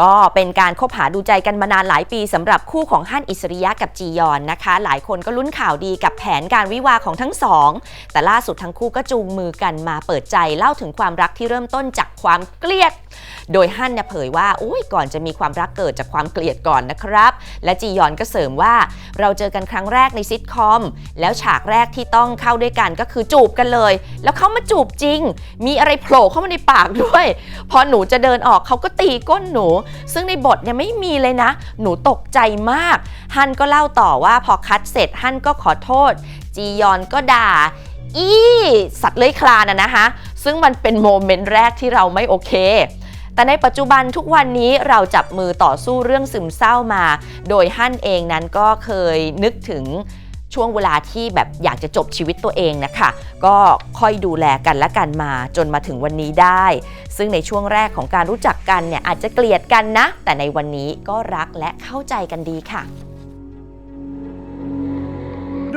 ก็เป็นการคบหาดูใจกันมานานหลายปีสำหรับคู่ของฮั่นอิสริยะกับจียอนนะคะ หลายคนก็ลุ้นข่าวดีกับแผนการวิวาของทั้งสอง แต่ล่าสุดทั้งคู่ก็จูงมือกันมาเปิดใจเล่าถึงความรักที่เริ่มต้นจากความเกลียด โดยฮั่นเนี่ยเผยว่าอุ้ยก่อนจะมีความรักเกิดจากความเกลียดก่อนนะครับ และจียอนก็เสริมว่าเราเจอกันครั้งแรกในซิทคอม แล้วฉากแรกที่ต้องเข้าด้วยกันก็คือจูบกันเลย แล้วเขามาจูบจริง มีอะไรโผล่เข้ามาในปากด้วย พอหนูจะเดินออกเขาก็ตีก้นหนูซึ่งในบทเนี่ยไม่มีเลยนะ หนูตกใจมาก ฮันก็เล่าต่อว่าพอคัดเสร็จฮันก็ขอโทษ จียอนก็ด่า อีสัตว์เลื้อยคลานอะนะคะ ซึ่งมันเป็นโมเมนต์แรกที่เราไม่โอเคแต่ในปัจจุบันทุกวันนี้เราจับมือต่อสู้เรื่องซึมเศร้ามา โดยฮั่นเองนั้นก็เคยนึกถึง ช่วงเวลาที่แบบอยากจะจบชีวิตตัวเองนะคะ ก็ค่อยดูแลกันและกันมาจนมาถึงวันนี้ได้ ซึ่งในช่วงแรกของการรู้จักกันเนี่ยอาจจะเกลียดกันนะ แต่ในวันนี้ก็รักและเข้าใจกันดีค่ะ